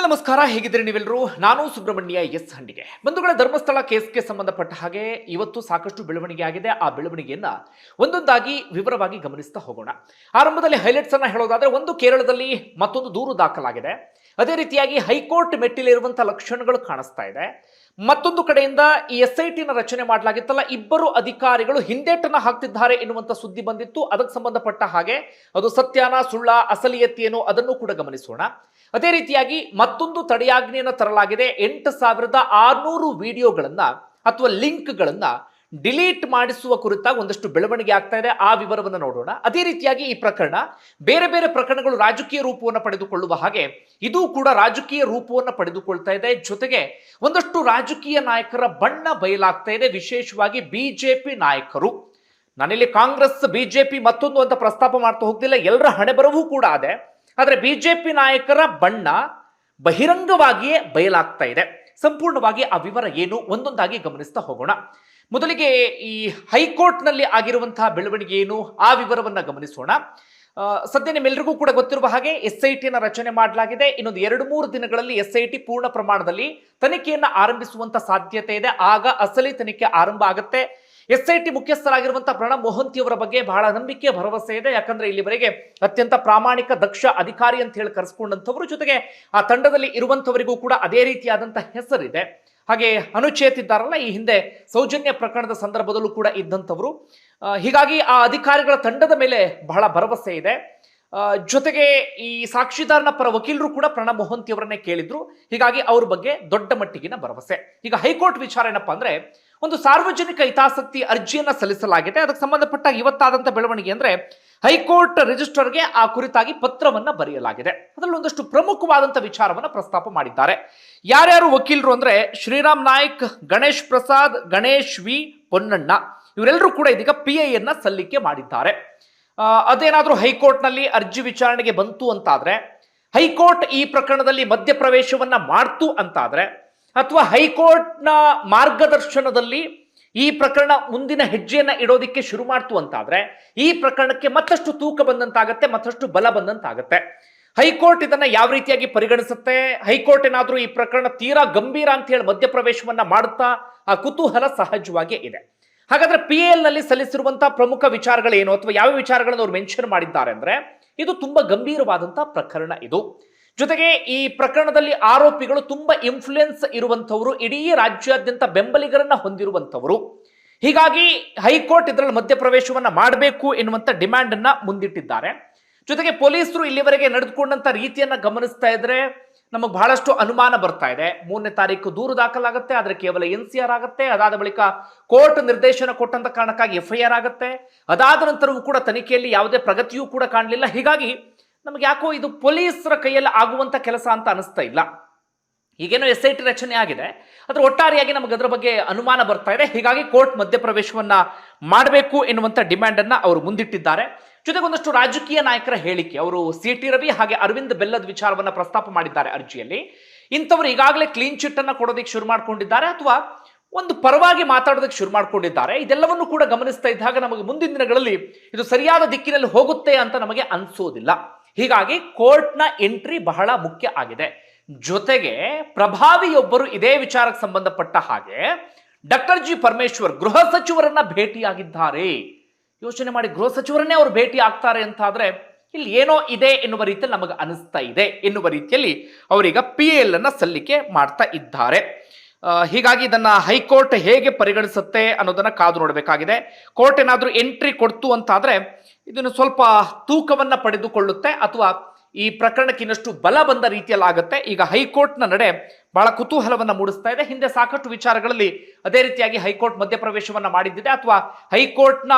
ಬಂಧುಗಳ ನಮಸ್ಕಾರ. ಹೇಗಿದ್ದೀರಿ ನೀವೆಲ್ಲರೂ? ನಾನು ಸುಬ್ರಹ್ಮಣ್ಯ ಎಸ್ ಹಂಡಿಗೆ. ಬಂಧುಗಳ ಧರ್ಮಸ್ಥಳ ಕೇಸ್ಗೆ ಸಂಬಂಧಪಟ್ಟ ಹಾಗೆ ಇವತ್ತು ಸಾಕಷ್ಟು ಬೆಳವಣಿಗೆ ಆಗಿದೆ. ಆ ಬೆಳವಣಿಗೆಯನ್ನ ಒಂದೊಂದಾಗಿ ವಿವರವಾಗಿ ಗಮನಿಸ್ತಾ ಹೋಗೋಣ. ಆರಂಭದಲ್ಲಿ ಹೈಲೈಟ್ಸ್ ಅನ್ನ ಹೇಳೋದಾದ್ರೆ, ಒಂದು ಕೇರಳದಲ್ಲಿ ಮತ್ತೊಂದು ದೂರು ದಾಖಲಾಗಿದೆ. ಅದೇ ರೀತಿಯಾಗಿ ಹೈಕೋರ್ಟ್ ಮೆಟ್ಟಿಲಿರುವಂತಹ ಲಕ್ಷಣಗಳು ಕಾಣಿಸ್ತಾ ಇದೆ. ಮತ್ತೊಂದು ಕಡೆಯಿಂದ ಈ ಎಸ್ ಐ ಟಿನ ರಚನೆ ಮಾಡಲಾಗಿತ್ತಲ್ಲ, ಇಬ್ಬರು ಅಧಿಕಾರಿಗಳು ಹಿಂದೇಟನ್ನ ಹಾಕ್ತಿದ್ದಾರೆ ಎನ್ನುವಂತ ಸುದ್ದಿ ಬಂದಿತ್ತು. ಅದಕ್ಕೆ ಸಂಬಂಧಪಟ್ಟ ಹಾಗೆ ಅದು ಸತ್ಯಾನ, ಸುಳ್ಳ, ಅಸಲಿಯತ್ತೇನು ಅದನ್ನು ಕೂಡ ಗಮನಿಸೋಣ. ಅದೇ ರೀತಿಯಾಗಿ ಮತ್ತೊಂದು ತಡೆಯಾಜ್ಞೆಯನ್ನು ತರಲಾಗಿದೆ. ಎಂಟು ಸಾವಿರದ ಆರುನೂರು ವಿಡಿಯೋಗಳನ್ನು ಅಥವಾ ಲಿಂಕ್ಗಳನ್ನು ಡಿಲೀಟ್ ಮಾಡಿಸುವ ಕುರಿತಾಗಿ ಒಂದಷ್ಟು ಬೆಳವಣಿಗೆ ಆಗ್ತಾ ಇದೆ. ಆ ವಿವರವನ್ನು ನೋಡೋಣ. ಅದೇ ರೀತಿಯಾಗಿ ಈ ಪ್ರಕರಣ ಬೇರೆ ಬೇರೆ ಪ್ರಕರಣಗಳು ರಾಜಕೀಯ ರೂಪವನ್ನು ಪಡೆದುಕೊಳ್ಳುವ ಹಾಗೆ ಇದು ಕೂಡ ರಾಜಕೀಯ ರೂಪವನ್ನು ಪಡೆದುಕೊಳ್ತಾ ಇದೆ. ಜೊತೆಗೆ ಒಂದಷ್ಟು ರಾಜಕೀಯ ನಾಯಕರ ಬಣ್ಣ ಬಯಲಾಗ್ತಾ ಇದೆ. ವಿಶೇಷವಾಗಿ ಬಿಜೆಪಿ ನಾಯಕರು. ನಾನಿಲ್ಲಿ ಕಾಂಗ್ರೆಸ್, ಬಿಜೆಪಿ ಮತ್ತೊಂದು ಅಂತ ಪ್ರಸ್ತಾಪ ಮಾಡ್ತಾ ಹೋಗ್ತಿಲ್ಲ. ಎಲ್ಲರ ಹಣೆಬರವೂ ಕೂಡ ಅದೇ. ಆದರೆ ಬಿಜೆಪಿ ನಾಯಕರ ಬಣ್ಣ ಬಹಿರಂಗವಾಗಿಯೇ ಬಯಲಾಗ್ತಾ ಇದೆ. ಸಂಪೂರ್ಣವಾಗಿ ಆ ವಿವರ ಏನು ಒಂದೊಂದಾಗಿ ಗಮನಿಸ್ತಾ ಹೋಗೋಣ. ಮೊದಲಿಗೆ ಈ ಹೈಕೋರ್ಟ್ನಲ್ಲಿ ಆಗಿರುವಂತಹ ಬೆಳವಣಿಗೆ ಏನು ಆ ವಿವರವನ್ನು ಗಮನಿಸೋಣ. ಸದ್ಯ ನಿಮ್ಮೆಲ್ಲರಿಗೂ ಕೂಡ ಗೊತ್ತಿರುವ ಹಾಗೆ ಎಸ್ ಐ ಟಿನ ರಚನೆ ಮಾಡಲಾಗಿದೆ. ಇನ್ನೊಂದು ಎರಡು ಮೂರು ದಿನಗಳಲ್ಲಿ ಎಸ್ ಐ ಟಿ ಪೂರ್ಣ ಪ್ರಮಾಣದಲ್ಲಿ ತನಿಖೆಯನ್ನು ಆರಂಭಿಸುವಂತ ಸಾಧ್ಯತೆ ಇದೆ. ಆಗ ಅಸಲಿ ತನಿಖೆ ಆರಂಭ ಆಗುತ್ತೆ. ಎಸ್ ಐ ಟಿ ಮುಖ್ಯಸ್ಥರಾಗಿರುವಂತಹ ಪ್ರಣಬ್ ಮೊಹಂತಿಯವರ ಬಗ್ಗೆ ಬಹಳ ನಂಬಿಕೆ, ಭರವಸೆ ಇದೆ. ಯಾಕಂದ್ರೆ ಇಲ್ಲಿವರೆಗೆ ಅತ್ಯಂತ ಪ್ರಾಮಾಣಿಕ ದಕ್ಷ ಅಧಿಕಾರಿ ಅಂತ ಹೇಳಿ ಕರೆಸ್ಕೊಂಡಂಥವ್ರು. ಜೊತೆಗೆ ಆ ತಂಡದಲ್ಲಿ ಇರುವಂತವರಿಗೂ ಕೂಡ ಅದೇ ರೀತಿಯಾದಂತಹ ಹೆಸರಿದೆ. ಹಾಗೆ ಅನುಚೇತ್ ಇದ್ದಾರಲ್ಲ ಈ ಹಿಂದೆ ಸೌಜನ್ಯ ಪ್ರಕರಣದ ಸಂದರ್ಭದಲ್ಲೂ ಕೂಡ ಇದ್ದಂಥವರು. ಹೀಗಾಗಿ ಆ ಅಧಿಕಾರಿಗಳ ತಂಡದ ಮೇಲೆ ಬಹಳ ಭರವಸೆ ಇದೆ. ಜೊತೆಗೆ ಈ ಸಾಕ್ಷಿದಾರನ ಪರ ವಕೀಲರು ಕೂಡ ಪ್ರಣಬ್ ಮೊಹಂತಿ ಅವರನ್ನೇ ಕೇಳಿದ್ರು. ಹೀಗಾಗಿ ಅವ್ರ ಬಗ್ಗೆ ದೊಡ್ಡ ಮಟ್ಟಿಗಿನ ಭರವಸೆ. ಈಗ ಹೈಕೋರ್ಟ್ ವಿಚಾರ ಏನಪ್ಪ ಅಂದ್ರೆ, ಒಂದು ಸಾರ್ವಜನಿಕ ಹಿತಾಸಕ್ತಿ ಅರ್ಜಿಯನ್ನ ಸಲ್ಲಿಸಲಾಗಿದೆ. ಅದಕ್ಕೆ ಸಂಬಂಧಪಟ್ಟ ಇವತ್ತಾದಂತ ಬೆಳವಣಿಗೆ ಅಂದ್ರೆ, ಹೈಕೋರ್ಟ್ ರಿಜಿಸ್ಟರ್ಗೆ ಆ ಕುರಿತಾಗಿ ಪತ್ರವನ್ನ ಬರೆಯಲಾಗಿದೆ. ಅದರಲ್ಲಿ ಒಂದಷ್ಟು ಪ್ರಮುಖವಾದಂತ ವಿಚಾರವನ್ನ ಪ್ರಸ್ತಾಪ ಮಾಡಿದ್ದಾರೆ. ಯಾರ್ಯಾರು ವಕೀಲರು ಅಂದ್ರೆ, ಶ್ರೀರಾಮ್ ನಾಯ್ಕ್, ಗಣೇಶ್ ಪ್ರಸಾದ್, ಗಣೇಶ್ ವಿ ಪೊನ್ನಣ್ಣ, ಇವರೆಲ್ಲರೂ ಕೂಡ ಇದೀಗ ಪಿ ಅನ್ನ ಸಲ್ಲಿಕೆ ಮಾಡಿದ್ದಾರೆ. ಅದೇನಾದ್ರೂ ಹೈಕೋರ್ಟ್ನಲ್ಲಿ ಅರ್ಜಿ ವಿಚಾರಣೆಗೆ ಬಂತು ಅಂತಾದರೆ, ಹೈಕೋರ್ಟ್ ಈ ಪ್ರಕರಣದಲ್ಲಿ ಮಧ್ಯಪ್ರವೇಶವನ್ನು ಮಾಡ್ತು ಅಂತಾದರೆ, ಅಥವಾ ಹೈಕೋರ್ಟ್ನ ಮಾರ್ಗದರ್ಶನದಲ್ಲಿ ಈ ಪ್ರಕರಣ ಮುಂದಿನ ಹೆಜ್ಜೆಯನ್ನು ಇಡೋದಕ್ಕೆ ಶುರು ಮಾಡ್ತು ಅಂತಾದರೆ, ಈ ಪ್ರಕರಣಕ್ಕೆ ಮತ್ತಷ್ಟು ತೂಕ ಬಂದಂತಾಗತ್ತೆ, ಮತ್ತಷ್ಟು ಬಲ ಬಂದಂತಾಗತ್ತೆ. ಹೈಕೋರ್ಟ್ ಇದನ್ನ ಯಾವ ರೀತಿಯಾಗಿ ಪರಿಗಣಿಸುತ್ತೆ, ಹೈಕೋರ್ಟ್ ಏನಾದರೂ ಈ ಪ್ರಕರಣ ತೀರಾ ಗಂಭೀರ ಅಂತ ಹೇಳಿ ಮಧ್ಯಪ್ರವೇಶವನ್ನ ಮಾಡುತ್ತಾ, ಆ ಕುತೂಹಲ ಸಹಜವಾಗಿ ಇದೆ. ಹಾಗಾದ್ರೆ ಪಿ ಎಲ್ನಲ್ಲಿ ಸಲ್ಲಿಸಿರುವಂತಹ ಪ್ರಮುಖ ವಿಚಾರಗಳೇನು ಅಥವಾ ಯಾವ ವಿಚಾರಗಳನ್ನು ಅವರು ಮೆನ್ಷನ್ ಮಾಡಿದ್ದಾರೆ ಅಂದ್ರೆ ಇದು ತುಂಬಾ ಗಂಭೀರವಾದಂತಹ ಪ್ರಕರಣ ಇದು. ಜೊತೆಗೆ ಈ ಪ್ರಕರಣದಲ್ಲಿ ಆರೋಪಿಗಳು ತುಂಬಾ ಇನ್ಫ್ಲುಯೆನ್ಸ್ ಇರುವಂತವರು ಇಡೀ ರಾಜ್ಯಾದ್ಯಂತ ಬೆಂಬಲಿಗರನ್ನ ಹೊಂದಿರುವಂತವರು ಹೀಗಾಗಿ ಹೈಕೋರ್ಟ್ ಇದರಲ್ಲಿ ಮಧ್ಯಪ್ರವೇಶವನ್ನ ಮಾಡಬೇಕು ಎನ್ನುವಂತ ಡಿಮ್ಯಾಂಡ್ ಅನ್ನ ಮುಂದಿಟ್ಟಿದ್ದಾರೆ. ಜೊತೆಗೆ ಪೊಲೀಸರು ಇಲ್ಲಿವರೆಗೆ ನಡೆದುಕೊಂಡಂತ ರೀತಿಯನ್ನ ಗಮನಿಸ್ತಾ ಇದ್ರೆ ನಮಗೆ ಬಹಳಷ್ಟು ಅನುಮಾನ ಬರ್ತಾ ಇದೆ. ಮೂರನೇ ತಾರೀಕು ದೂರು ದಾಖಲಾಗುತ್ತೆ, ಆದರೆ ಕೇವಲ ಎನ್ ಸಿ ಆರ್ ಆಗುತ್ತೆ. ಅದಾದ ಬಳಿಕ ಕೋರ್ಟ್ ನಿರ್ದೇಶನ ಕೊಟ್ಟಂತ ಕಾರಣಕ್ಕಾಗಿ ಎಫ್ ಐ ಆರ್ ಆಗುತ್ತೆ. ಅದಾದ ನಂತರವೂ ಕೂಡ ತನಿಖೆಯಲ್ಲಿ ಯಾವುದೇ ಪ್ರಗತಿಯೂ ಕೂಡ ಕಾಣಲಿಲ್ಲ. ಹೀಗಾಗಿ ನಮಗೆ ಯಾಕೋ ಇದು ಪೊಲೀಸರ ಕೈಯಲ್ಲಿ ಆಗುವಂತ ಕೆಲಸ ಅಂತ ಅನಿಸ್ತಾ ಇಲ್ಲ. ಈಗೇನೋ ಎಸ್ ಐ ಟಿ ರಚನೆ ಆಗಿದೆ. ಅದರ ಒಟ್ಟಾರೆಯಾಗಿ ನಮಗೆ ಅದರ ಬಗ್ಗೆ ಅನುಮಾನ ಬರ್ತಾ ಇದೆ. ಹೀಗಾಗಿ ಕೋರ್ಟ್ ಮಧ್ಯಪ್ರವೇಶವನ್ನ ಮಾಡಬೇಕು ಎನ್ನುವಂತ ಡಿಮ್ಯಾಂಡ್ ಅನ್ನ ಅವರು ಮುಂದಿಟ್ಟಿದ್ದಾರೆ. ಜೊತೆಗೆ ಒಂದಷ್ಟು ರಾಜಕೀಯ ನಾಯಕರ ಹೇಳಿಕೆ. ಅವರು ಸಿ ಟಿ ರವಿ ಹಾಗೆ ಅರವಿಂದ್ ಬೆಲ್ಲದ್ ವಿಚಾರವನ್ನ ಪ್ರಸ್ತಾಪ ಮಾಡಿದ್ದಾರೆ ಅರ್ಜಿಯಲ್ಲಿ. ಇಂಥವ್ರು ಈಗಾಗಲೇ ಕ್ಲೀನ್ ಚಿಟ್ ಅನ್ನ ಕೊಡೋದಕ್ಕೆ ಶುರು ಮಾಡ್ಕೊಂಡಿದ್ದಾರೆ ಅಥವಾ ಒಂದು ಪರವಾಗಿ ಮಾತಾಡೋದಕ್ಕೆ ಶುರು ಮಾಡ್ಕೊಂಡಿದ್ದಾರೆ. ಇದೆಲ್ಲವನ್ನು ಕೂಡ ಗಮನಿಸ್ತಾ ಇದ್ದಾಗ ನಮಗೆ ಮುಂದಿನ ದಿನಗಳಲ್ಲಿ ಇದು ಸರಿಯಾದ ದಿಕ್ಕಿನಲ್ಲಿ ಹೋಗುತ್ತೆ ಅಂತ ನಮಗೆ ಅನ್ಸೋದಿಲ್ಲ. ಹೀಗಾಗಿ ಕೋರ್ಟ್ನ ಎಂಟ್ರಿ ಬಹಳ ಮುಖ್ಯ ಆಗಿದೆ. ಜೊತೆಗೆ ಪ್ರಭಾವಿಯೊಬ್ಬರು ಇದೇ ವಿಚಾರಕ್ಕೆ ಸಂಬಂಧಪಟ್ಟ ಹಾಗೆ ಡಾಕ್ಟರ್ ಜಿ. ಪರಮೇಶ್ವರ್ ಗೃಹ ಸಚಿವರನ್ನ ಭೇಟಿಯಾಗಿದ್ದಾರೆ. ಯೋಚನೆ ಮಾಡಿ ಗೃಹ ಸಚಿವರನ್ನೇ ಅವರು ಭೇಟಿ ಆಗ್ತಾರೆ ಅಂತ ಆದರೆ ಇಲ್ಲಿ ಏನೋ ಇದೆ ಎನ್ನುವ ರೀತಿಯಲ್ಲಿ ನಮಗೆ ಅನಿಸ್ತಾ ಇದೆ ಎನ್ನುವ ರೀತಿಯಲ್ಲಿ ಅವರೀಗ ಪಿ ಎಲ್ ಅನ್ನ ಸಲ್ಲಿಕೆ ಮಾಡ್ತಾ ಇದ್ದಾರೆ. ಹೀಗಾಗಿ ಇದನ್ನ ಹೈಕೋರ್ಟ್ ಹೇಗೆ ಪರಿಗಣಿಸುತ್ತೆ ಅನ್ನೋದನ್ನ ಕಾದು ನೋಡಬೇಕಾಗಿದೆ. ಕೋರ್ಟ್ ಏನಾದರೂ ಎಂಟ್ರಿ ಕೊಡ್ತು ಅಂತಾದ್ರೆ ಇದನ್ನು ಸ್ವಲ್ಪ ತೂಕವನ್ನ ಪಡೆದುಕೊಳ್ಳುತ್ತೆ ಅಥವಾ ಈ ಪ್ರಕರಣಕ್ಕೆ ಇನ್ನಷ್ಟು ಬಲ ಬಂದ ರೀತಿಯಲ್ಲಿ ಆಗುತ್ತೆ ಈಗ ಹೈಕೋರ್ಟ್ನ ನಡೆ ಬಹಳ ಕುತೂಹಲವನ್ನ ಮೂಡಿಸ್ತಾ ಇದೆ. ಹಿಂದೆ ಸಾಕಷ್ಟು ವಿಚಾರಗಳಲ್ಲಿ ಅದೇ ರೀತಿಯಾಗಿ ಹೈಕೋರ್ಟ್ ಮಧ್ಯಪ್ರವೇಶವನ್ನ ಮಾಡಿದ್ದಿದೆ ಅಥವಾ ಹೈಕೋರ್ಟ್ನ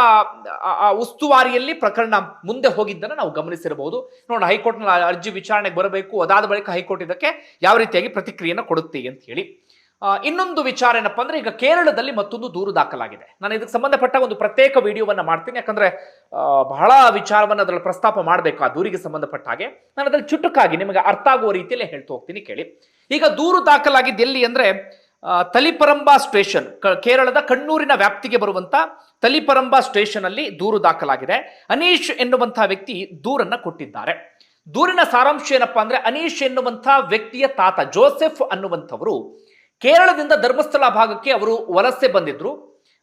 ಉಸ್ತುವಾರಿಯಲ್ಲಿ ಪ್ರಕರಣ ಮುಂದೆ ಹೋಗಿದ್ದನ್ನು ನಾವು ಗಮನಿಸಿರಬಹುದು. ನೋಡೋಣ, ಹೈಕೋರ್ಟ್ನ ಅರ್ಜಿ ವಿಚಾರಣೆಗೆ ಬರಬೇಕು. ಅದಾದ ಬಳಿಕ ಹೈಕೋರ್ಟ್ ಇದಕ್ಕೆ ಯಾವ ರೀತಿಯಾಗಿ ಪ್ರತಿಕ್ರಿಯೆಯನ್ನು ಕೊಡುತ್ತೆ ಅಂತ ಹೇಳಿ. ಇನ್ನೊಂದು ವಿಚಾರ ಏನಪ್ಪ ಅಂದ್ರೆ ಈಗ ಕೇರಳದಲ್ಲಿ ಮತ್ತೊಂದು ದೂರು ದಾಖಲಾಗಿದೆ. ನಾನು ಇದಕ್ಕೆ ಸಂಬಂಧಪಟ್ಟ ಒಂದು ಪ್ರತ್ಯೇಕ ವಿಡಿಯೋವನ್ನ ಮಾಡ್ತೀನಿ. ಯಾಕಂದ್ರೆ ಬಹಳ ವಿಚಾರವನ್ನು ಅದರಲ್ಲಿ ಪ್ರಸ್ತಾಪ ಮಾಡಬೇಕು ಆ ದೂರಿಗೆ ಸಂಬಂಧಪಟ್ಟ ಹಾಗೆ. ನಾನು ಅದ್ರಲ್ಲಿ ಚುಟುಕಾಗಿ ನಿಮಗೆ ಅರ್ಥ ಆಗುವ ರೀತಿಯಲ್ಲಿ ಹೇಳ್ತಾ ಹೋಗ್ತೀನಿ ಕೇಳಿ. ಈಗ ದೂರು ದಾಖಲಾಗಿದ್ದು ಎಲ್ಲಿ ಅಂದ್ರೆ ತಲಿಪರಂಬ ಸ್ಟೇಷನ್ ಕೇರಳದ ಕಣ್ಣೂರಿನ ವ್ಯಾಪ್ತಿಗೆ ಬರುವಂತ ತಲಿಪರಂಬ ಸ್ಟೇಷನ್ ಅಲ್ಲಿ ದೂರು ದಾಖಲಾಗಿದೆ. ಅನೀಶ್ ಎನ್ನುವಂತಹ ವ್ಯಕ್ತಿ ದೂರನ್ನ ಕೊಟ್ಟಿದ್ದಾರೆ. ದೂರಿನ ಸಾರಾಂಶ ಏನಪ್ಪಾ ಅಂದ್ರೆ, ಅನೀಶ್ ಎನ್ನುವಂತಹ ವ್ಯಕ್ತಿಯ ತಾತ ಜೋಸೆಫ್ ಅನ್ನುವಂಥವರು ಕೇರಳದಿಂದ ಧರ್ಮಸ್ಥಳ ಭಾಗಕ್ಕೆ ಅವರು ವಲಸೆ ಬಂದಿದ್ರು.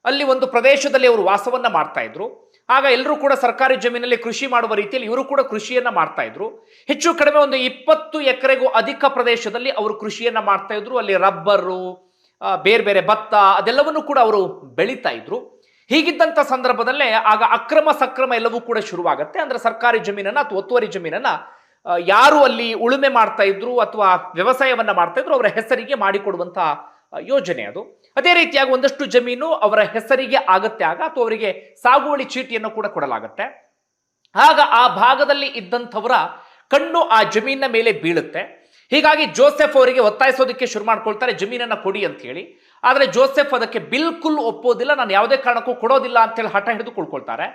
ಅಲ್ಲಿ ಒಂದು ಪ್ರದೇಶದಲ್ಲಿ ಅವರು ವಾಸವನ್ನ ಮಾಡ್ತಾ ಇದ್ರು. ಆಗ ಎಲ್ಲರೂ ಕೂಡ ಸರ್ಕಾರಿ ಜಮೀನಲ್ಲಿ ಕೃಷಿ ಮಾಡುವ ರೀತಿಯಲ್ಲಿ ಇವರು ಕೂಡ ಕೃಷಿಯನ್ನ ಮಾಡ್ತಾ ಇದ್ರು. ಹೆಚ್ಚು ಕಡಿಮೆ ಒಂದು ಇಪ್ಪತ್ತು ಎಕರೆಗೂ ಅಧಿಕ ಪ್ರದೇಶದಲ್ಲಿ ಅವರು ಕೃಷಿಯನ್ನ ಮಾಡ್ತಾ ಇದ್ರು. ಅಲ್ಲಿ ರಬ್ಬರು ಬೇರೆ ಬೇರೆ ಭತ್ತ ಅದೆಲ್ಲವನ್ನು ಕೂಡ ಅವರು ಬೆಳೀತಾ ಇದ್ರು. ಹೀಗಿದ್ದಂಥ ಸಂದರ್ಭದಲ್ಲೇ ಆಗ ಅಕ್ರಮ ಸಕ್ರಮ ಎಲ್ಲವೂ ಕೂಡ ಶುರುವಾಗುತ್ತೆ. ಅಂದ್ರೆ ಸರ್ಕಾರಿ ಜಮೀನನ್ನ ಅಥವಾ ಒತ್ತುವರಿ ಜಮೀನನ್ನ ಯಾರು ಅಲ್ಲಿ ಉಳುಮೆ ಮಾಡ್ತಾ ಇದ್ರು ಅಥವಾ ವ್ಯವಸಾಯವನ್ನ ಮಾಡ್ತಾ ಇದ್ರು ಅವರ ಹೆಸರಿಗೆ ಮಾಡಿಕೊಡುವಂತ ಆ, ಯೋಜನೆ ಅದು. ಅದೇ ರೀತಿಯಾಗಿ ಒಂದಷ್ಟು ಜಮೀನು ಅವರ ಹೆಸರಿಗೆ ಆಗತ್ತೆ ಆಗ ಅಥವಾ ಅವರಿಗೆ ಸಾಗುವಳಿ ಚೀಟಿಯನ್ನು ಕೂಡ ಕೊಡಲಾಗತ್ತೆ. ಆಗ ಆ ಭಾಗದಲ್ಲಿ ಇದ್ದಂಥವರ ಕಣ್ಣು ಆ ಜಮೀನಿನ ಮೇಲೆ ಬೀಳುತ್ತೆ. ಹೀಗಾಗಿ ಜೋಸೆಫ್ ಅವರಿಗೆ ಒತ್ತಾಯಿಸೋದಕ್ಕೆ ಶುರು ಮಾಡ್ಕೊಳ್ತಾರೆ ಜಮೀನನ್ನ ಕೊಡಿ ಅಂತ ಹೇಳಿ. ಆದರೆ ಜೋಸೆಫ್ ಅದಕ್ಕೆ ಬಿಲ್ಕುಲ್ ಒಪ್ಪೋದಿಲ್ಲ, ನಾನು ಯಾವುದೇ ಕಾರಣಕ್ಕೂ ಕೊಡೋದಿಲ್ಲ ಅಂತೇಳಿ ಹಠ ಹಿಡಿದು ಕುಳ್ಕೊಳ್ತಾರೆ.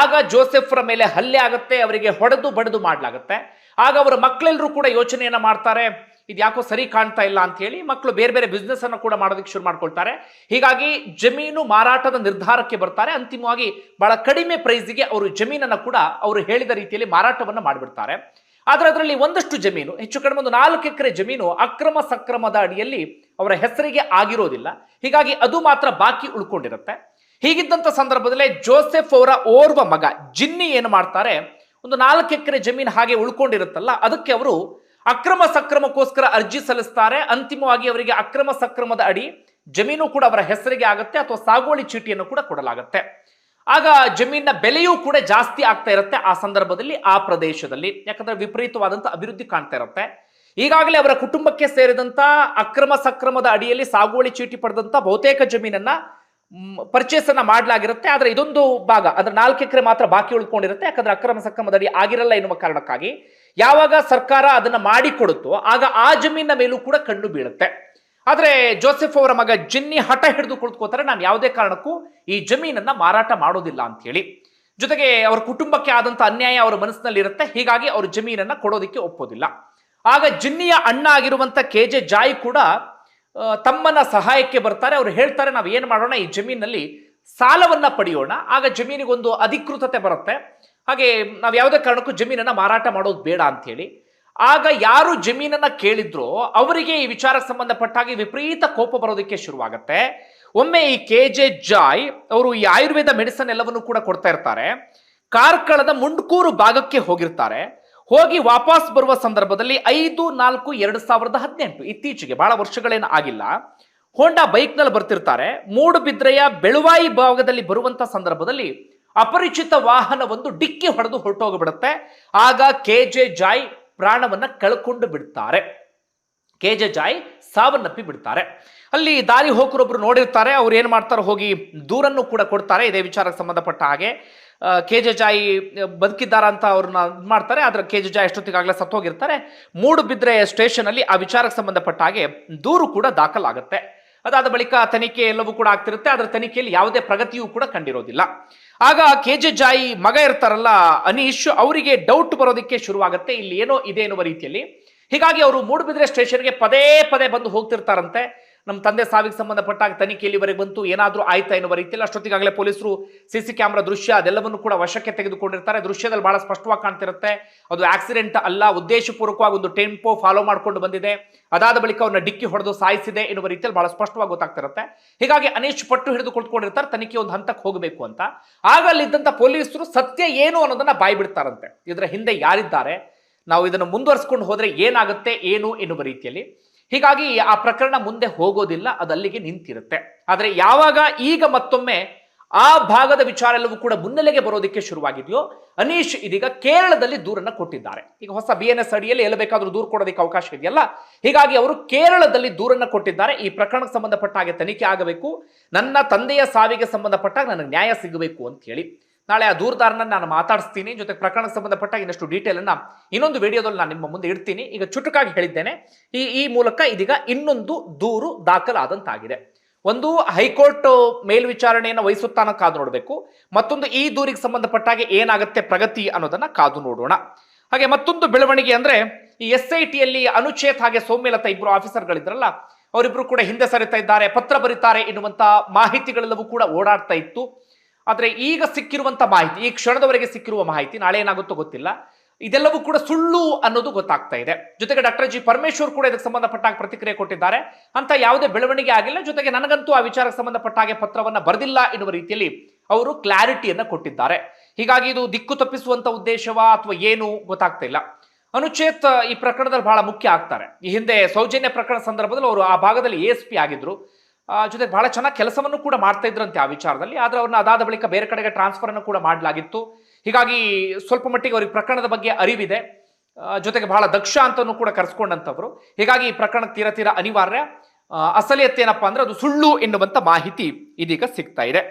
ಆಗ ಜೋಸೆಫ್ರ ಮೇಲೆ ಹಲ್ಲೆ ಆಗುತ್ತೆ, ಅವರಿಗೆ ಹೊಡೆದು ಬಡಿದು ಮಾಡಲಾಗುತ್ತೆ. ಆಗ ಅವರ ಮಕ್ಕಳೆಲ್ಲರೂ ಕೂಡ ಯೋಚನೆಯನ್ನು ಮಾಡ್ತಾರೆ ಇದು ಯಾಕೋ ಸರಿ ಕಾಣ್ತಾ ಇಲ್ಲ ಅಂತ ಹೇಳಿ ಮಕ್ಕಳು ಬೇರೆ ಬೇರೆ ಬಿಸ್ನೆಸ್ ಅನ್ನು ಕೂಡ ಮಾಡೋದಕ್ಕೆ ಶುರು ಮಾಡ್ಕೊಳ್ತಾರೆ. ಹೀಗಾಗಿ ಜಮೀನು ಮಾರಾಟದ ನಿರ್ಧಾರಕ್ಕೆ ಬರ್ತಾರೆ, ಅಂತಿಮವಾಗಿ ಬಹಳ ಕಡಿಮೆ ಪ್ರೈಸ್ಗೆ ಅವರು ಜಮೀನನ್ನು ಕೂಡ ಅವರು ಹೇಳಿದ ರೀತಿಯಲ್ಲಿ ಮಾರಾಟವನ್ನು ಮಾಡಿಬಿಡ್ತಾರೆ. ಆದರೆ ಅದರಲ್ಲಿ ಒಂದಷ್ಟು ಜಮೀನು, ಹೆಚ್ಚು ಕಡಿಮೆ ಒಂದು ನಾಲ್ಕು ಎಕರೆ ಜಮೀನು ಅಕ್ರಮ ಸಕ್ರಮದ ಅಡಿಯಲ್ಲಿ ಅವರ ಹೆಸರಿಗೆ ಆಗಿರೋದಿಲ್ಲ. ಹೀಗಾಗಿ ಅದು ಮಾತ್ರ ಬಾಕಿ ಉಳ್ಕೊಂಡಿರುತ್ತೆ. ಹೀಗಿದ್ದಂಥ ಸಂದರ್ಭದಲ್ಲೇ ಜೋಸೆಫ್ ಅವರ ಓರ್ವ ಮಗ ಜಿನ್ನಿ ಏನು ಮಾಡ್ತಾರೆ? ಒಂದು ನಾಲ್ಕು ಎಕರೆ ಜಮೀನು ಹಾಗೆ ಉಳ್ಕೊಂಡಿರುತ್ತಲ್ಲ, ಅದಕ್ಕೆ ಅವರು ಅಕ್ರಮ ಸಕ್ರಮಕ್ಕೋಸ್ಕರ ಅರ್ಜಿ ಸಲ್ಲಿಸ್ತಾರೆ. ಅಂತಿಮವಾಗಿ ಅವರಿಗೆ ಅಕ್ರಮ ಸಕ್ರಮದ ಅಡಿ ಜಮೀನು ಕೂಡ ಅವರ ಹೆಸರಿಗೆ ಆಗುತ್ತೆ, ಅಥವಾ ಸಾಗುವಳಿ ಚೀಟಿಯನ್ನು ಕೂಡ ಕೊಡಲಾಗುತ್ತೆ. ಆಗ ಜಮೀನಿನ ಬೆಲೆಯೂ ಕೂಡ ಜಾಸ್ತಿ ಆಗ್ತಾ ಇರುತ್ತೆ ಆ ಸಂದರ್ಭದಲ್ಲಿ ಆ ಪ್ರದೇಶದಲ್ಲಿ. ಯಾಕಂದ್ರೆ ವಿಪರೀತವಾದಂಥ ಅಭಿವೃದ್ಧಿ ಕಾಣ್ತಾ ಇರುತ್ತೆ. ಈಗಾಗಲೇ ಅವರ ಕುಟುಂಬಕ್ಕೆ ಸೇರಿದಂತ ಅಕ್ರಮ ಸಕ್ರಮದ ಅಡಿಯಲ್ಲಿ ಸಾಗುವಳಿ ಚೀಟಿ ಪಡೆದಂತ ಬಹುತೇಕ ಜಮೀನನ್ನ ಪರ್ಚೇಸ್ ಅನ್ನ ಮಾಡಲಾಗಿರುತ್ತೆ. ಆದ್ರೆ ಇದೊಂದು ಭಾಗ, ಅಂದ್ರೆ ನಾಲ್ಕು ಎಕರೆ ಮಾತ್ರ ಬಾಕಿ ಉಳ್ಕೊಂಡಿರುತ್ತೆ. ಯಾಕಂದ್ರೆ ಅಕ್ರಮ ಸಕ್ರಮದಡಿ ಆಗಿರಲ್ಲ ಎನ್ನುವ ಕಾರಣಕ್ಕಾಗಿ. ಯಾವಾಗ ಸರ್ಕಾರ ಅದನ್ನ ಮಾಡಿಕೊಡುತ್ತೋ, ಆಗ ಆ ಜಮೀನಿನ ಮೇಲೂ ಕೂಡ ಕಣ್ಣು ಬೀಳುತ್ತೆ. ಆದ್ರೆ ಜೋಸೆಫ್ ಅವರ ಮಗ ಜಿನ್ನಿ ಹಠ ಹಿಡಿದು ಕುಳಿತುಕೋತಾರೆ ನಾನು ಯಾವುದೇ ಕಾರಣಕ್ಕೂ ಈ ಜಮೀನನ್ನ ಮಾರಾಟ ಮಾಡೋದಿಲ್ಲ ಅಂತ ಹೇಳಿ ಜೊತೆಗೆ ಅವರ ಕುಟುಂಬಕ್ಕೆ ಆದಂತ ಅನ್ಯಾಯ ಅವರ ಮನಸ್ಸಿನಲ್ಲಿ ಇರುತ್ತೆ ಹೀಗಾಗಿ ಅವರು ಜಮೀನನ್ನ ಕೊಡೋದಕ್ಕೆ ಒಪ್ಪೋದಿಲ್ಲ. ಆಗ ಜಿನ್ನಿಯ ಅಣ್ಣ ಆಗಿರುವಂತ ಕೆ ಜೆ ಜಾಯ್ ಕೂಡ ತಮ್ಮನ ಸಹಾಯಕ್ಕೆ ಬರ್ತಾರೆ. ಅವ್ರು ಹೇಳ್ತಾರೆ, ನಾವು ಏನು ಮಾಡೋಣ, ಈ ಜಮೀನಲ್ಲಿ ಸಾಲವನ್ನ ಪಡೆಯೋಣ. ಆಗ ಜಮೀನಿಗೊಂದು ಅಧಿಕೃತತೆ ಬರುತ್ತೆ. ಹಾಗೆ ನಾವು ಯಾವುದೇ ಕಾರಣಕ್ಕೂ ಜಮೀನನ್ನ ಮಾರಾಟ ಮಾಡೋದು ಬೇಡ ಅಂತ ಹೇಳಿ ಆಗ ಯಾರು ಜಮೀನನ್ನ ಕೇಳಿದ್ರೋ, ಅವರಿಗೆ ಈ ವಿಚಾರ ಸಂಬಂಧಪಟ್ಟಾಗಿ ವಿಪರೀತ ಕೋಪ ಬರೋದಕ್ಕೆ ಶುರುವಾಗತ್ತೆ. ಒಮ್ಮೆ ಈ ಕೆ ಜೆ ಜಾಯ್, ಅವರು ಈ ಆಯುರ್ವೇದ ಮೆಡಿಸನ್ ಎಲ್ಲವನ್ನು ಕೂಡ ಕೊಡ್ತಾ ಇರ್ತಾರೆ. ಕಾರ್ಕಳದ ಮುಂಡ್ಕೂರು ಭಾಗಕ್ಕೆ ಹೋಗಿರ್ತಾರೆ. ಹೋಗಿ ವಾಪಸ್ ಬರುವ ಸಂದರ್ಭದಲ್ಲಿ ಐದು, ನಾಲ್ಕು, ಎರಡು ಸಾವಿರದ ಹದಿನೆಂಟು. ಇತ್ತೀಚೆಗೆ ಬಹಳ ವರ್ಷಗಳೇನು ಆಗಿಲ್ಲ. ಹೋಂಡಾ ಬೈಕ್ನಲ್ಲಿ ಬರ್ತಿರ್ತಾರೆ. ಮೂಡುಬಿದ್ರೆಯ ಬೆಳುವಾಯಿ ಭಾಗದಲ್ಲಿ ಬರುವಂತ ಸಂದರ್ಭದಲ್ಲಿ ಅಪರಿಚಿತ ವಾಹನವೊಂದು ಡಿಕ್ಕಿ ಹೊಡೆದು ಹೊರಟೋಗ್ಬಿಡುತ್ತೆ. ಆಗ ಕೆ ಜೆ ಜಾಯ್ ಪ್ರಾಣವನ್ನ ಕಳ್ಕೊಂಡು ಬಿಡ್ತಾರೆ. ಕೆ ಜೆ ಜಾಯ್ ಸಾವನ್ನಪ್ಪಿ ಬಿಡ್ತಾರೆ. ಅಲ್ಲಿ ದಾರಿ ಹೋಕರೊಬ್ರು ನೋಡಿರ್ತಾರೆ, ಅವ್ರು ಏನು ಮಾಡ್ತಾರೆ, ಹೋಗಿ ದೂರನ್ನು ಕೂಡ ಕೊಡ್ತಾರೆ. ಇದೇ ವಿಚಾರಕ್ಕೆ ಸಂಬಂಧಪಟ್ಟ ಹಾಗೆ. ಕೆ ಜೆ ಜಾಯಿ ಬದುಕಿದ್ದಾರ ಅಂತ ಅವ್ರನ್ನ ಇದು ಮಾಡ್ತಾರೆ, ಆದರೆ ಕೆ ಜೆ ಜಾಯ್ ಎಷ್ಟೊತ್ತಿಗಾಗಲೇ ಸತ್ತೋಗಿರ್ತಾರೆ. ಮೂಡುಬಿದ್ರೆ ಸ್ಟೇಷನ್ ಅಲ್ಲಿ ಆ ವಿಚಾರಕ್ಕೆ ಸಂಬಂಧಪಟ್ಟ ಹಾಗೆ ದೂರು ಕೂಡ ದಾಖಲಾಗುತ್ತೆ. ಅದಾದ ಬಳಿಕ ತನಿಖೆ ಎಲ್ಲವೂ ಕೂಡ ಆಗ್ತಿರುತ್ತೆ ಅದರ ತನಿಖೆಯಲ್ಲಿ ಯಾವುದೇ ಪ್ರಗತಿಯೂ ಕೂಡ ಕಂಡಿರೋದಿಲ್ಲ. ಆಗ ಕೆ ಜೆ ಜಾಯಿ ಮಗ ಇರ್ತಾರಲ್ಲ, ಅನೀಶ್, ಅವರಿಗೆ ಡೌಟ್ ಬರೋದಕ್ಕೆ ಶುರುವಾಗುತ್ತೆ. ಇಲ್ಲಿ ಏನೋ ಇದೆ ಎನ್ನುವ ರೀತಿಯಲ್ಲಿ. ಹೀಗಾಗಿ ಅವರು ಮೂಡುಬಿದ್ರೆ ಸ್ಟೇಷನ್ಗೆ ಪದೇ ಪದೇ ಬಂದು ಹೋಗ್ತಿರ್ತಾರಂತೆ. ನಮ್ಮ ತಂದೆ ಸಾವಿಗೆ ಸಂಬಂಧಪಟ್ಟಾಗ ತನಿಖೆ ಇಲ್ಲಿವರೆಗೆ ಬಂತು, ಏನಾದರೂ ಆಯ್ತಾ ಎನ್ನುವ ರೀತಿಯಲ್ಲಿ ಅಷ್ಟೊತ್ತಿಗಾಗಲೇ ಪೊಲೀಸರು ಸಿ ಸಿ ಕ್ಯಾಮ್ರಾ ದೃಶ್ಯ ಅದೆಲ್ಲವನ್ನು ಕೂಡ ವಶಕ್ಕೆ ತೆಗೆದುಕೊಂಡಿರ್ತಾರೆ. ದೃಶ್ಯದಲ್ಲಿ ಬಹಳ ಸ್ಪಷ್ಟವಾಗಿ ಕಾಣ್ತಿರುತ್ತೆ. ಅದು ಆಕ್ಸಿಡೆಂಟ್ ಅಲ್ಲ, ಉದ್ದೇಶಪೂರ್ವಕವಾಗಿ ಒಂದು ಟೆಂಪೋ ಫಾಲೋ ಮಾಡ್ಕೊಂಡು ಬಂದಿದೆ. ಅದಾದ ಬಳಿಕ ಅವ್ರನ್ನ ಡಿಕ್ಕಿ ಹೊಡೆದು ಸಾಯಿಸಿದೆ ಎನ್ನುವ ರೀತಿಯಲ್ಲಿ ಬಹಳ ಸ್ಪಷ್ಟವಾಗಿ ಗೊತ್ತಾಗ್ತಿರುತ್ತೆ. ಹೀಗಾಗಿ ಅನೇಶ್ ಪಟ್ಟು ಹಿಡಿದು ಕುಳಿತುಕೊಂಡಿರ್ತಾರೆ ತನಿಖೆ ಒಂದು ಹಂತಕ್ಕೆ ಹೋಗಬೇಕು ಅಂತ. ಆಗ ಅಲ್ಲಿದ್ದಂಥ ಪೊಲೀಸರು ಸತ್ಯ ಏನು ಅನ್ನೋದನ್ನ ಬಾಯಿ ಬಿಡ್ತಾರಂತೆ ಇದರ ಹಿಂದೆ ಯಾರಿದ್ದಾರೆ? ನಾವು ಇದನ್ನು ಮುಂದುವರಿಸ್ಕೊಂಡು ಹೋದರೆ ಏನಾಗುತ್ತೆ, ಏನು ಎನ್ನುವ ರೀತಿಯಲ್ಲಿ. ಹೀಗಾಗಿ ಆ ಪ್ರಕರಣ ಮುಂದೆ ಹೋಗೋದಿಲ್ಲ ಅದಲ್ಲಿಗೆ ನಿಂತಿರುತ್ತೆ. ಆದರೆ ಯಾವಾಗ ಈಗ ಮತ್ತೊಮ್ಮೆ ಆ ಭಾಗದ ವಿಚಾರ ಎಲ್ಲವೂ ಕೂಡ ಮುನ್ನೆಲೆಗೆ ಬರೋದಕ್ಕೆ ಶುರುವಾಗಿದೆಯೋ, ಅನೀಶ್ ಇದೀಗ ಕೇರಳದಲ್ಲಿ ದೂರನ್ನ ಕೊಟ್ಟಿದ್ದಾರೆ. ಈಗ ಹೊಸ ಬಿ ಎನ್ ಎಸ್ ಅಡಿಯಲ್ಲಿ ಎಲ್ಲಿ ಬೇಕಾದರೂ ದೂರು ಕೊಡೋದಕ್ಕೆ ಅವಕಾಶ ಇದೆಯಲ್ಲ? ಹೀಗಾಗಿ ಅವರು ಕೇರಳದಲ್ಲಿ ದೂರನ್ನ ಕೊಟ್ಟಿದ್ದಾರೆ. ಈ ಪ್ರಕರಣಕ್ಕೆ ಸಂಬಂಧಪಟ್ಟ ಹಾಗೆ ತನಿಖೆ ಆಗಬೇಕು. ನನ್ನ ತಂದೆಯ ಸಾವಿಗೆ ಸಂಬಂಧಪಟ್ಟಾಗ ನನಗೆ ನ್ಯಾಯ ಸಿಗಬೇಕು ಅಂತ ಹೇಳಿ. ನಾಳೆ ಆ ದೂರದಾರನ ನಾನು ಮಾತಾಡಿಸ್ತೀನಿ. ಜೊತೆಗೆ ಪ್ರಕರಣಕ್ಕೆ ಸಂಬಂಧಪಟ್ಟ ಇನ್ನಷ್ಟು ಡೀಟೇಲ್ ಅನ್ನ ಇನ್ನೊಂದು ವಿಡಿಯೋದಲ್ಲಿ ನಾನು ನಿಮ್ಮ ಮುಂದೆ ಇಡ್ತೀನಿ. ಈಗ ಚುಟುಕಾಗಿ ಹೇಳಿದ್ದೇನೆ. ಈ ಈ ಮೂಲಕ ಇದೀಗ ಇನ್ನೊಂದು ದೂರು ದಾಖಲಾದಂತಾಗಿದೆ. ಒಂದು ಹೈಕೋರ್ಟ್ ಮೇಲ್ವಿಚಾರಣೆಯನ್ನು ವಹಿಸುತ್ತಾನ ಕಾದು ನೋಡಬೇಕು. ಮತ್ತೊಂದು ಈ ದೂರಿಗೆ ಸಂಬಂಧಪಟ್ಟಾಗೆ ಏನಾಗುತ್ತೆ ಪ್ರಗತಿ ಅನ್ನೋದನ್ನ ಕಾದು ನೋಡೋಣ. ಹಾಗೆ ಮತ್ತೊಂದು ಬೆಳವಣಿಗೆ ಅಂದ್ರೆ ಈ ಎಸ್ ಐ ಟಿಯಲ್ಲಿ ಅನುಚೇತ್ ಹಾಗೆ ಸೌಮ್ಯಲತಾ ಇಬ್ಬರು ಆಫೀಸರ್ಗಳಿದ್ರಲ್ಲ, ಅವರಿಬ್ರು ಕೂಡ ಹಿಂದೆ ಸರಿತಾ ಇದ್ದಾರೆ, ಪತ್ರ ಬರೀತಾರೆ ಎನ್ನುವಂಥ ಮಾಹಿತಿಗಳೆಲ್ಲವೂ ಕೂಡ ಓಡಾಡ್ತಾ ಇತ್ತು. ಆದ್ರೆ ಈಗ ಸಿಕ್ಕಿರುವಂಥ ಮಾಹಿತಿ, ಈ ಕ್ಷಣದವರೆಗೆ ಸಿಕ್ಕಿರುವ ಮಾಹಿತಿ ನಾಳೆ ಏನಾಗುತ್ತೋ ಗೊತ್ತಿಲ್ಲ. ಇದೆಲ್ಲವೂ ಕೂಡ ಸುಳ್ಳು ಅನ್ನೋದು ಗೊತ್ತಾಗ್ತಾ ಇದೆ. ಜೊತೆಗೆ ಡಾಕ್ಟರ್ ಜಿ ಪರಮೇಶ್ವರ್ ಕೂಡ ಇದಕ್ಕೆ ಸಂಬಂಧಪಟ್ಟಾಗ ಪ್ರತಿಕ್ರಿಯೆ ಕೊಟ್ಟಿದ್ದಾರೆ. ಅಂತ ಯಾವುದೇ ಬೆಳವಣಿಗೆ ಆಗಿಲ್ಲ. ಜೊತೆಗೆ ನನಗಂತೂ ಆ ವಿಚಾರಕ್ಕೆ ಸಂಬಂಧಪಟ್ಟ ಹಾಗೆ ಪತ್ರವನ್ನ ಬರೆದಿಲ್ಲ ಎನ್ನುವ ರೀತಿಯಲ್ಲಿ ಅವರು ಕ್ಲಾರಿಟಿಯನ್ನು ಕೊಟ್ಟಿದ್ದಾರೆ. ಹೀಗಾಗಿ ಇದು ದಿಕ್ಕು ತಪ್ಪಿಸುವಂತ ಉದ್ದೇಶವಾ ಅಥವಾ ಏನು ಗೊತ್ತಾಗ್ತಾ ಇಲ್ಲ. ಅನುಚೇತ್ ಈ ಪ್ರಕರಣದಲ್ಲಿ ಬಹಳ ಮುಖ್ಯ ಆಗ್ತಾರೆ. ಈ ಹಿಂದೆ ಸೌಜನ್ಯ ಪ್ರಕರಣ ಸಂದರ್ಭದಲ್ಲಿ ಅವರು ಆ ಭಾಗದಲ್ಲಿ ಎ ಎಸ್ ಪಿ ಆಗಿದ್ರು. ಆ, ಜೊತೆಗೆ ಬಹಳ ಚೆನ್ನಾಗಿ ಕೆಲಸವನ್ನು ಕೂಡ ಮಾಡ್ತಾ ಇದ್ರಂತೆ ಆ ವಿಚಾರದಲ್ಲಿ. ಆದರೆ ಅವ್ರನ್ನ ಅದಾದ ಬಳಿಕ ಬೇರೆ ಕಡೆಗೆ ಟ್ರಾನ್ಸ್ಫರ್ ಅನ್ನು ಕೂಡ ಮಾಡಲಾಗಿತ್ತು. ಹೀಗಾಗಿ ಸ್ವಲ್ಪ ಮಟ್ಟಿಗೆ ಅವ್ರಿಗೆ ಪ್ರಕರಣದ ಬಗ್ಗೆ ಅರಿವಿದೆ. ಜೊತೆಗೆ ಬಹಳ ದಕ್ಷ ಅಂತನೂ ಕೂಡ ಕರೆಸ್ಕೊಂಡಂತವ್ರು ಹೀಗಾಗಿ ಈ ಪ್ರಕರಣ ತೀರ ತೀರ ಅನಿವಾರ್ಯ. ಅಸಲಿಯತ್ತೇನಪ್ಪ ಅಂದ್ರೆ ಅದು ಸುಳ್ಳು ಎನ್ನುವಂಥ ಮಾಹಿತಿ ಇದೀಗ ಸಿಗ್ತಾ ಇದೆ.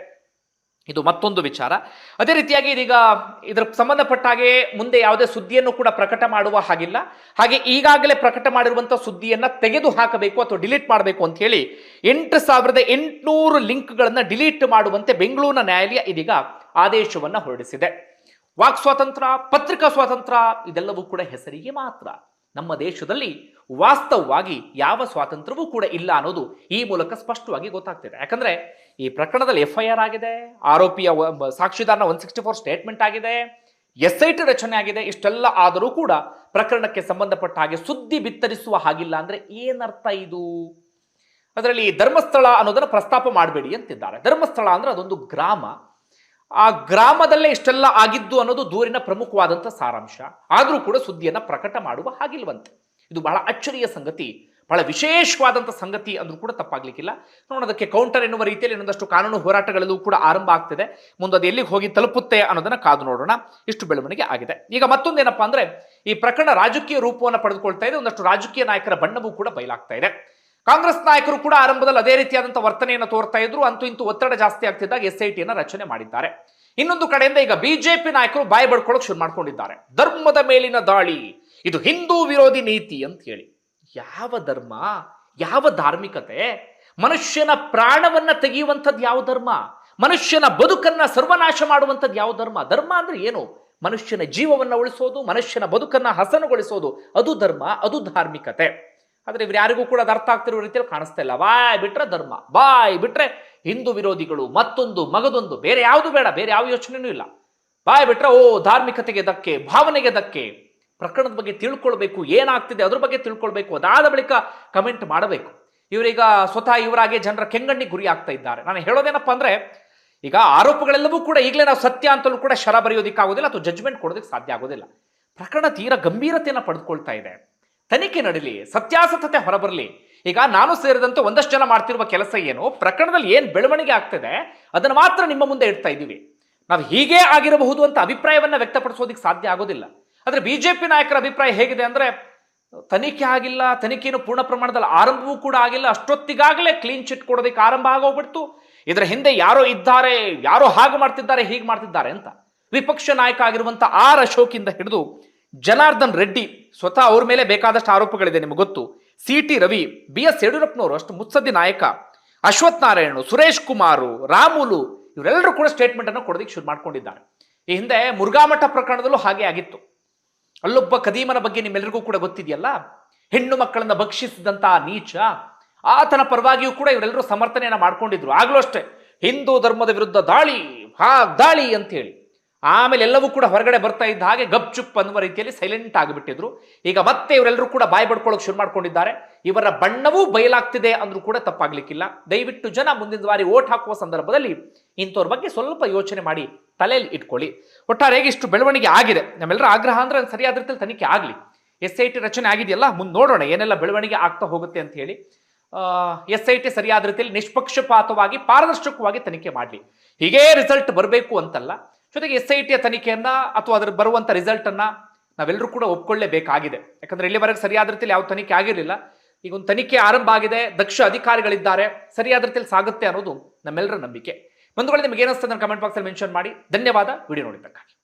ಇದು ಮತ್ತೊಂದು ವಿಚಾರ. ಅದೇ ರೀತಿಯಾಗಿ ಇದೀಗ ಇದರ ಸಂಬಂಧಪಟ್ಟ ಹಾಗೆ ಮುಂದೆ ಯಾವುದೇ ಸುದ್ದಿಯನ್ನು ಕೂಡ ಪ್ರಕಟ ಮಾಡುವ ಹಾಗಿಲ್ಲ. ಹಾಗೆ ಈಗಾಗಲೇ ಪ್ರಕಟ ಮಾಡಿರುವಂತಹ ಸುದ್ದಿಯನ್ನ ತೆಗೆದು ಹಾಕಬೇಕು ಅಥವಾ ಡಿಲೀಟ್ ಮಾಡಬೇಕು ಅಂತ ಹೇಳಿ ಎಂಟು ಸಾವಿರದ ಎಂಟುನೂರು ಲಿಂಕ್ಗಳನ್ನ ಡಿಲೀಟ್ ಮಾಡುವಂತೆ ಬೆಂಗಳೂರಿನ ನ್ಯಾಯಾಲಯ ಇದೀಗ ಆದೇಶವನ್ನ ಹೊರಡಿಸಿದೆ. ವಾಕ್ ಸ್ವಾತಂತ್ರ್ಯ ಪತ್ರಿಕಾ ಸ್ವಾತಂತ್ರ್ಯ ಇದೆಲ್ಲವೂ ಕೂಡ ಹೆಸರಿಗೆ ಮಾತ್ರ. ನಮ್ಮ ದೇಶದಲ್ಲಿ ವಾಸ್ತವವಾಗಿ ಯಾವ ಸ್ವಾತಂತ್ರ್ಯವೂ ಕೂಡ ಇಲ್ಲ ಅನ್ನೋದು ಈ ಮೂಲಕ ಸ್ಪಷ್ಟವಾಗಿ ಗೊತ್ತಾಗ್ತಿದೆ. ಯಾಕಂದ್ರೆ ಈ ಪ್ರಕರಣದಲ್ಲಿ ಎಫ್ ಐ ಆರ್ ಆಗಿದೆ ಆರೋಪಿಯ ಸಾಕ್ಷಿದಾರನ ಒನ್ ಸಿಕ್ಸ್ಟಿ ಫೋರ್ ಸ್ಟೇಟ್ಮೆಂಟ್ ಆಗಿದೆ ಎಸ್ ಐ ಟಿ ರಚನೆ ಆಗಿದೆ, ಇಷ್ಟೆಲ್ಲ ಆದರೂ ಕೂಡ ಪ್ರಕರಣಕ್ಕೆ ಸಂಬಂಧಪಟ್ಟ ಹಾಗೆ ಸುದ್ದಿ ಬಿತ್ತರಿಸುವ ಹಾಗಿಲ್ಲ ಅಂದ್ರೆ ಏನರ್ಥ ಇದು? ಅದರಲ್ಲಿ ಧರ್ಮಸ್ಥಳ ಅನ್ನೋದನ್ನ ಪ್ರಸ್ತಾಪ ಮಾಡಬೇಡಿ ಅಂತಿದ್ದಾರೆ. ಧರ್ಮಸ್ಥಳ ಅಂದ್ರೆ ಅದೊಂದು ಗ್ರಾಮ. ಆ ಗ್ರಾಮದಲ್ಲೇ ಇಷ್ಟೆಲ್ಲ ಆಗಿದ್ದು ಅನ್ನೋದು ದೂರಿನ ಪ್ರಮುಖವಾದಂಥ ಸಾರಾಂಶ. ಆದರೂ ಕೂಡ ಸುದ್ದಿಯನ್ನ ಪ್ರಕಟ ಮಾಡುವ ಹಾಗಿಲ್ವಂತೆ. ಇದು ಬಹಳ ಅಚ್ಚರಿಯ ಸಂಗತಿ. ಬಹಳ ವಿಶೇಷವಾದಂಥ ಸಂಗತಿ ಅಂದ್ರೂ ಕೂಡ ತಪ್ಪಾಗ್ಲಿಕ್ಕಿಲ್ಲ. ನೋಡೋದಕ್ಕೆ ಕೌಂಟರ್ ಎನ್ನುವ ರೀತಿಯಲ್ಲಿ ಇನ್ನೊಂದಷ್ಟು ಕಾನೂನು ಹೋರಾಟಗಳಲ್ಲೂ ಕೂಡ ಆರಂಭ ಆಗ್ತಿದೆ. ಮುಂದೆ ಅದು ಎಲ್ಲಿಗೆ ಹೋಗಿ ತಲುಪುತ್ತೆ ಅನ್ನೋದನ್ನು ಕಾದು ನೋಡೋಣ. ಇಷ್ಟು ಬೆಳವಣಿಗೆ ಆಗಿದೆ. ಈಗ ಮತ್ತೊಂದೇನಪ್ಪ ಅಂದ್ರೆ, ಈ ಪ್ರಕರಣ ರಾಜಕೀಯ ರೂಪವನ್ನು ಪಡೆದುಕೊಳ್ತಾ ಇದೆ. ಒಂದಷ್ಟು ರಾಜಕೀಯ ನಾಯಕರ ಬಣ್ಣವೂ ಕೂಡ ಬಯಲಾಗ್ತಾ ಇದೆ. ಕಾಂಗ್ರೆಸ್ ನಾಯಕರು ಕೂಡ ಆರಂಭದಲ್ಲಿ ಅದೇ ರೀತಿಯಾದಂಥ ವರ್ತನೆಯನ್ನು ತೋರ್ತಾ ಇದ್ರು. ಅಂತೂ ಇಂತೂ ಒತ್ತಡ ಜಾಸ್ತಿ ಆಗ್ತಿದ್ದಾಗ ಎಸ್ ಐ ಟಿಯನ್ನು ರಚನೆ ಮಾಡಿದ್ದಾರೆ. ಇನ್ನೊಂದು ಕಡೆಯಿಂದ ಈಗ ಬಿಜೆಪಿ ನಾಯಕರು ಬಾಯಿ ಬಡ್ಕೊಳ್ಳೋಕೆ ಶುರು ಮಾಡ್ಕೊಂಡಿದ್ದಾರೆ. ಧರ್ಮದ ಮೇಲಿನ ದಾಳಿ. ಇದು ಹಿಂದೂ ವಿರೋಧಿ ನೀತಿ ಅಂತ ಹೇಳಿ. ಯಾವ ಧರ್ಮ, ಯಾವ ಧಾರ್ಮಿಕತೆ, ಮನುಷ್ಯನ ಪ್ರಾಣವನ್ನ ತೆಗೆಯುವಂಥದ್ದು ಯಾವ ಧರ್ಮ, ಮನುಷ್ಯನ ಬದುಕನ್ನ ಸರ್ವನಾಶ ಮಾಡುವಂಥದ್ದು ಯಾವ ಧರ್ಮ? ಧರ್ಮ ಅಂದ್ರೆ ಏನು? ಮನುಷ್ಯನ ಜೀವವನ್ನ ಉಳಿಸೋದು, ಮನುಷ್ಯನ ಬದುಕನ್ನ ಹಸನುಗೊಳಿಸೋದು. ಅದು ಧರ್ಮ, ಅದು ಧಾರ್ಮಿಕತೆ. ಆದ್ರೆ ಇವ್ರು ಯಾರಿಗೂ ಕೂಡ ಅದು ಅರ್ಥ ಆಗ್ತಿರೋ ರೀತಿಯಲ್ಲಿ ಕಾಣಿಸ್ತಾ ಇಲ್ಲ. ಬಾಯ್ ಬಿಟ್ರೆ ಧರ್ಮ, ಬಾಯ್ ಬಿಟ್ರೆ ಹಿಂದೂ ವಿರೋಧಿಗಳು, ಮತ್ತೊಂದು, ಮಗದೊಂದು, ಬೇರೆ ಯಾವುದು ಬೇಡ, ಬೇರೆ ಯಾವ ಯೋಚನೆಯೂ ಇಲ್ಲ. ಬಾಯ್ ಬಿಟ್ರೆ, ಓ, ಧಾರ್ಮಿಕತೆಗೆ ಧಕ್ಕೆ ಭಾವನೆಗೆ ಧಕ್ಕೆ ಪ್ರಕರಣದ ಬಗ್ಗೆ ತಿಳ್ಕೊಳ್ಬೇಕು, ಏನಾಗ್ತಿದೆ ಅದ್ರ ಬಗ್ಗೆ ತಿಳ್ಕೊಳ್ಬೇಕು ಅದಾದ ಬಳಿಕ ಕಮೆಂಟ್ ಮಾಡಬೇಕು. ಇವರೀಗ ಸ್ವತಃ ಇವರಾಗೆ ಜನರ ಕೆಂಗಣ್ಣಿಗೆ ಗುರಿ ಆಗ್ತಾ ಇದ್ದಾರೆ. ನಾನು ಹೇಳೋದೇನಪ್ಪ ಅಂದ್ರೆ, ಈಗ ಆರೋಪಗಳೆಲ್ಲವೂ ಕೂಡ ಈಗಲೇ ನಾವು ಸತ್ಯ ಅಂತಲೂ ಕೂಡ ಶರ ಬರೆಯೋದಿಕ್ಕಾಗೋದಿಲ್ಲ ಅಥವಾ ಜಜ್ಮೆಂಟ್ ಕೊಡೋದಕ್ಕೆ ಸಾಧ್ಯ ಆಗೋದಿಲ್ಲ. ಪ್ರಕರಣ ತೀರ ಗಂಭೀರತೆಯನ್ನು ಪಡೆದುಕೊಳ್ತಾ ಇದೆ. ತನಿಖೆ ನಡೀಲಿ, ಸತ್ಯಾಸತ್ಯತೆ ಹೊರಬರಲಿ. ಈಗ ನಾನು ಸೇರಿದಂತೆ ಒಂದಷ್ಟು ಜನ ಮಾಡ್ತಿರುವ ಕೆಲಸ ಏನು? ಪ್ರಕರಣದಲ್ಲಿ ಏನು ಬೆಳವಣಿಗೆ ಆಗ್ತಿದೆ? ಅದನ್ನು ಮಾತ್ರ ನಿಮ್ಮ ಮುಂದೆ ಇಡ್ತಾ ಇದ್ದೀವಿ. ನಾವು ಹೀಗೇ ಆಗಿರಬಹುದು ಅಂತ ಅಭಿಪ್ರಾಯವನ್ನ ವ್ಯಕ್ತಪಡಿಸೋದಕ್ಕೆ ಸಾಧ್ಯ ಆಗೋದಿಲ್ಲ. ಆದರೆ ಬಿ ಜೆ ಪಿ ನಾಯಕರ ಅಭಿಪ್ರಾಯ ಹೇಗಿದೆ ಅಂದರೆ ತನಿಖೆ ಆಗಿಲ್ಲ ತನಿಖೆಯನ್ನು ಪೂರ್ಣ ಪ್ರಮಾಣದಲ್ಲಿ ಆರಂಭವೂ ಕೂಡ ಆಗಿಲ್ಲ, ಅಷ್ಟೊತ್ತಿಗಾಗಲೇ ಕ್ಲೀನ್ ಚಿಟ್ ಕೊಡೋದಕ್ಕೆ ಆರಂಭ ಆಗೋಗ್ಬಿಡ್ತು. ಇದರ ಹಿಂದೆ ಯಾರೋ ಇದ್ದಾರೆ, ಯಾರೋ ಹಾಗೆ ಮಾಡ್ತಿದ್ದಾರೆ, ಹೀಗೆ ಮಾಡ್ತಿದ್ದಾರೆ ಅಂತ. ವಿಪಕ್ಷ ನಾಯಕ ಆಗಿರುವಂಥ ಆರ್ ಅಶೋಕಿಂದ ಹಿಡಿದು ಜನಾರ್ದನ್ ರೆಡ್ಡಿ ಸ್ವತಃ ಅವ್ರ ಮೇಲೆ ಬೇಕಾದಷ್ಟು ಆರೋಪಗಳಿದೆ ನಿಮಗೆ ಗೊತ್ತು. C T Ravi, B S ಯಡಿಯೂರಪ್ಪನವರು ಅಷ್ಟು ಮುತ್ಸದ್ದಿ ನಾಯಕ, ಅಶ್ವಥ್ ನಾರಾಯಣ್, ಸುರೇಶ್ ಕುಮಾರು, ರಾಮುಲು, ಇವರೆಲ್ಲರೂ ಕೂಡ ಸ್ಟೇಟ್ಮೆಂಟ್ ಅನ್ನು ಕೊಡೋದಕ್ಕೆ ಶುರು ಮಾಡ್ಕೊಂಡಿದ್ದಾರೆ. ಈ ಹಿಂದೆ ಮುರುಘಾಮಠ ಪ್ರಕರಣದಲ್ಲೂ ಹಾಗೆ ಆಗಿತ್ತು. ಅಲ್ಲೊಬ್ಬ ಕದೀಮನ ಬಗ್ಗೆ ನಿಮ್ಮೆಲ್ಲರಿಗೂ ಕೂಡ ಗೊತ್ತಿದೆಯಲ್ಲ? ಹೆಣ್ಣು ಮಕ್ಕಳನ್ನ ಭಕ್ಷಿಸಿದಂತಹ ನೀಚ, ಆತನ ಪರವಾಗಿಯೂ ಕೂಡ ಇವರೆಲ್ಲರೂ ಸಮರ್ಥನೆಯನ್ನು ಮಾಡ್ಕೊಂಡಿದ್ರು. ಆಗಲೂ ಅಷ್ಟೇ, ಹಿಂದೂ ಧರ್ಮದ ವಿರುದ್ಧ ದಾಳಿ, ಹಾ, ದಾಳಿ ಅಂತೇಳಿ. ಆಮೇಲೆ ಎಲ್ಲವೂ ಕೂಡ ಹೊರಗಡೆ ಬರ್ತಾ ಇದ್ದ ಹಾಗೆ ಗಪ್ ಚುಪ್ ಅನ್ನುವ ರೀತಿಯಲ್ಲಿ ಸೈಲೆಂಟ್ ಆಗಿಬಿಟ್ಟಿದ್ರು. ಈಗ ಮತ್ತೆ ಇವರೆಲ್ಲರೂ ಕೂಡ ಬಾಯಿ ಬಡ್ಕೊಳ್ಳೋಕೆ ಶುರು ಮಾಡ್ಕೊಂಡಿದ್ದಾರೆ. ಇವರ ಬಣ್ಣವೂ ಬಯಲಾಗ್ತಿದೆ ಅಂದ್ರೂ ಕೂಡ ತಪ್ಪಾಗ್ಲಿಕ್ಕಿಲ್ಲ. ದಯವಿಟ್ಟು ಜನ ಮುಂದಿನ ಬಾರಿ ಓಟ್ ಹಾಕುವ ಸಂದರ್ಭದಲ್ಲಿ ಇಂಥವ್ರ ಬಗ್ಗೆ ಸ್ವಲ್ಪ ಯೋಚನೆ ಮಾಡಿ, ತಲೆಯಲ್ಲಿ ಇಟ್ಕೊಳ್ಳಿ. ಒಟ್ಟಾರೆಯಾಗಿ ಇಷ್ಟು ಬೆಳವಣಿಗೆ ಆಗಿದೆ? ನಮ್ಮೆಲ್ಲರ ಆಗ್ರಹ ಅಂದ್ರೆ ಅದ್ ಸರಿಯಾದ ರೀತಿಯಲ್ಲಿ ತನಿಖೆ ಆಗಲಿ. ಎಸ್ ಐ ಟಿ ರಚನೆ ಆಗಿದೆಯಲ್ಲ ಮುಂದೆ ನೋಡೋಣ ಏನೆಲ್ಲ ಬೆಳವಣಿಗೆ ಆಗ್ತಾ ಹೋಗುತ್ತೆ ಅಂತ ಹೇಳಿ. ಎಸ್ ಐ ಟಿ ಸರಿಯಾದ ರೀತಿಯಲ್ಲಿ ನಿಷ್ಪಕ್ಷಪಾತವಾಗಿ, ಪಾರದರ್ಶಕವಾಗಿ ತನಿಖೆ ಮಾಡಲಿ. ಹೀಗೇ ರಿಸಲ್ಟ್ ಬರಬೇಕು ಅಂತಲ್ಲ. ಜೊತೆಗೆ ಎಸ್ ಐ ಟಿಯ ತನಿಖೆಯನ್ನ ಅಥವಾ ಅದ್ರ ಬರುವಂತ ರಿಸಲ್ಟ್ ಅನ್ನ ನಾವೆಲ್ಲರೂ ಕೂಡ ಒಪ್ಕೊಳ್ಳೇಬೇಕಾಗಿದೆ. ಯಾಕಂದ್ರೆ ಇಲ್ಲಿವರೆಗೆ ಸರಿಯಾದ ರೀತಿಯಲ್ಲಿ ಯಾವ ತನಿಖೆ ಆಗಿರಲಿಲ್ಲ. ಈಗ ಒಂದು ತನಿಖೆ ಆರಂಭ ಆಗಿದೆ, ದಕ್ಷ ಅಧಿಕಾರಿಗಳಿದ್ದಾರೆ. ಸರಿಯಾದ ರೀತಿಯಲ್ಲಿ ಸಾಗುತ್ತೆ ಅನ್ನೋದು ನಮ್ಮೆಲ್ಲರ ನಂಬಿಕೆ. ಬಂಧುಗಳು ನಿಮಗೆ ಏನಿಸ್ತದೆ ಕಮೆಂಟ್ ಬಾಕ್ಸಲ್ಲಿ ಮೆನ್ಷನ್ ಮಾಡಿ. ಧನ್ಯವಾದ. ವಿಡಿಯೋ ನೋಡಿದ್ದಕ್ಕಾಗಿ.